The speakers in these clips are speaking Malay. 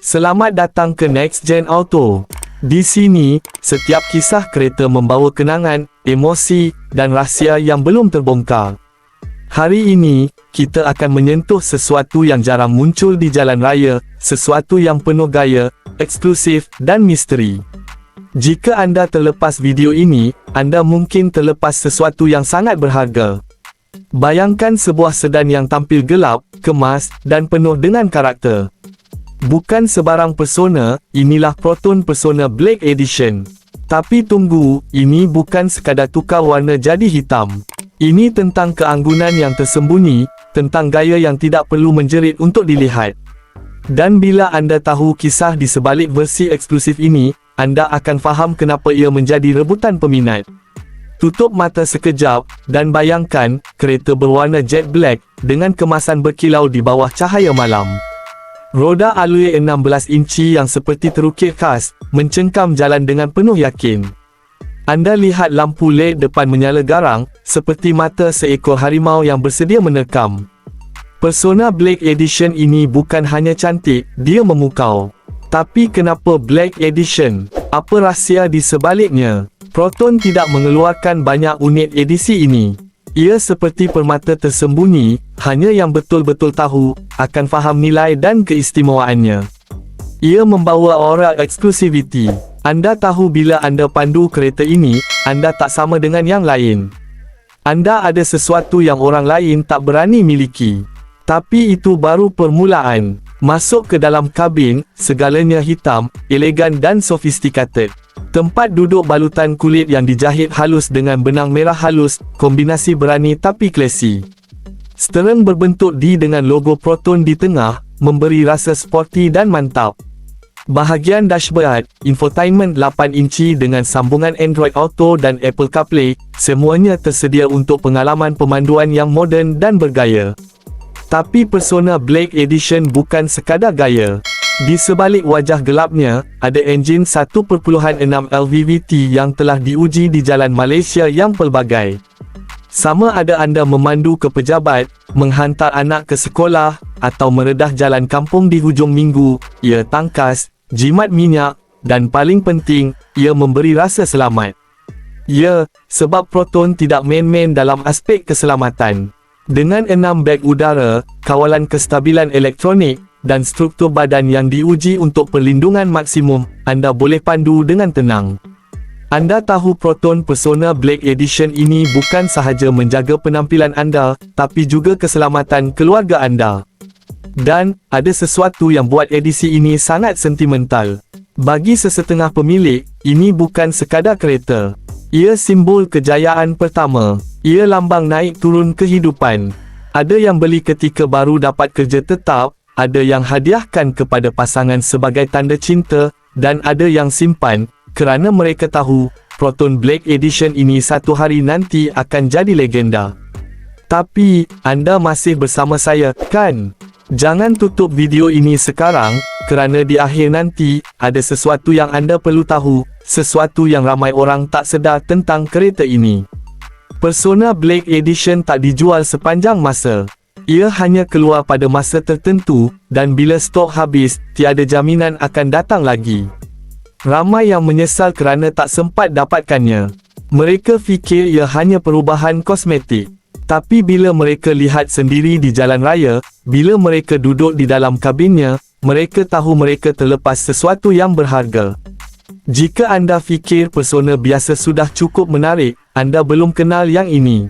Selamat datang ke Next Gen Auto. Di sini, setiap kisah kereta membawa kenangan, emosi dan rahsia yang belum terbongkar. Hari ini, kita akan menyentuh sesuatu yang jarang muncul di jalan raya, sesuatu yang penuh gaya, eksklusif dan misteri. Jika anda terlepas video ini, anda mungkin terlepas sesuatu yang sangat berharga. Bayangkan sebuah sedan yang tampil gelap, kemas dan penuh dengan karakter. Bukan sebarang persona, inilah Proton Persona Black Edition. Tapi tunggu, ini bukan sekadar tukar warna jadi hitam. Ini tentang keanggunan yang tersembunyi, tentang gaya yang tidak perlu menjerit untuk dilihat. Dan bila anda tahu kisah di sebalik versi eksklusif ini, anda akan faham kenapa ia menjadi rebutan peminat. Tutup mata sekejap, dan bayangkan, kereta berwarna jet black, dengan kemasan berkilau di bawah cahaya malam. Roda alloy 16 inci yang seperti terukir khas, mencengkam jalan dengan penuh yakin. Anda lihat lampu LED depan menyala garang, seperti mata seekor harimau yang bersedia menerkam. Persona Black Edition ini bukan hanya cantik, dia memukau. Tapi kenapa Black Edition? Apa rahsia di sebaliknya? Proton tidak mengeluarkan banyak unit edisi ini. Ia seperti permata tersembunyi, hanya yang betul-betul tahu, akan faham nilai dan keistimewaannya. Ia membawa aura eksklusiviti. Anda tahu bila anda pandu kereta ini, anda tak sama dengan yang lain. Anda ada sesuatu yang orang lain tak berani miliki. Tapi itu baru permulaan. Masuk ke dalam kabin, segalanya hitam, elegan dan sofistikated. Tempat duduk balutan kulit yang dijahit halus dengan benang merah halus, kombinasi berani tapi klasi. Stern berbentuk D dengan logo Proton di tengah, memberi rasa sporty dan mantap. Bahagian dashboard, infotainment 8 inci dengan sambungan Android Auto dan Apple CarPlay, semuanya tersedia untuk pengalaman pemanduan yang moden dan bergaya. Tapi Persona Black Edition bukan sekadar gaya. Di sebalik wajah gelapnya, ada enjin 1.6 LVVT yang telah diuji di jalan Malaysia yang pelbagai. Sama ada anda memandu ke pejabat, menghantar anak ke sekolah, atau meredah jalan kampung di hujung minggu, ia tangkas, jimat minyak, dan paling penting, ia memberi rasa selamat. Ya, sebab Proton tidak main-main dalam aspek keselamatan. Dengan enam beg udara, kawalan kestabilan elektronik, dan struktur badan yang diuji untuk perlindungan maksimum, anda boleh pandu dengan tenang. Anda tahu Proton Persona Black Edition ini bukan sahaja menjaga penampilan anda, tapi juga keselamatan keluarga anda. Dan, ada sesuatu yang buat edisi ini sangat sentimental. Bagi sesetengah pemilik, ini bukan sekadar kereta. Ia simbol kejayaan pertama. Ia lambang naik turun kehidupan. Ada yang beli ketika baru dapat kerja tetap, ada yang hadiahkan kepada pasangan sebagai tanda cinta, dan ada yang simpan, kerana mereka tahu, Proton Black Edition ini satu hari nanti akan jadi legenda. Tapi, anda masih bersama saya, kan? Jangan tutup video ini sekarang, kerana di akhir nanti, ada sesuatu yang anda perlu tahu, sesuatu yang ramai orang tak sedar tentang kereta ini. Persona Black Edition tak dijual sepanjang masa. Ia hanya keluar pada masa tertentu, dan bila stok habis, tiada jaminan akan datang lagi. Ramai yang menyesal kerana tak sempat dapatkannya. Mereka fikir ia hanya perubahan kosmetik. Tapi bila mereka lihat sendiri di jalan raya, bila mereka duduk di dalam kabinnya, mereka tahu mereka terlepas sesuatu yang berharga. Jika anda fikir persona biasa sudah cukup menarik, anda belum kenal yang ini.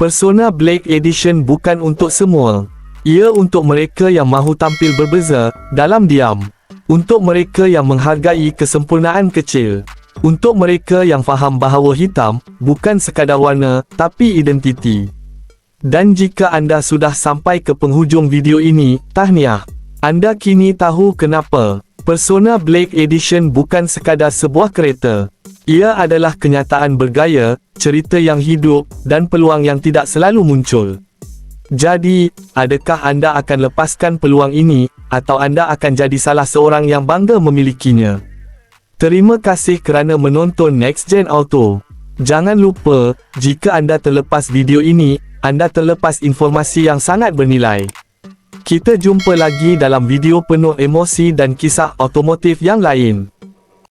Persona Black Edition bukan untuk semua. Ia untuk mereka yang mahu tampil berbeza, dalam diam. Untuk mereka yang menghargai kesempurnaan kecil. Untuk mereka yang faham bahawa hitam, bukan sekadar warna, tapi identiti. Dan jika anda sudah sampai ke penghujung video ini, tahniah. Anda kini tahu kenapa. Persona Black Edition bukan sekadar sebuah kereta. Ia adalah kenyataan bergaya, cerita yang hidup, dan peluang yang tidak selalu muncul. Jadi, adakah anda akan lepaskan peluang ini, atau anda akan jadi salah seorang yang bangga memilikinya? Terima kasih kerana menonton Next Gen Auto. Jangan lupa, jika anda terlepas video ini, anda terlepas informasi yang sangat bernilai. Kita jumpa lagi dalam video penuh emosi dan kisah otomotif yang lain.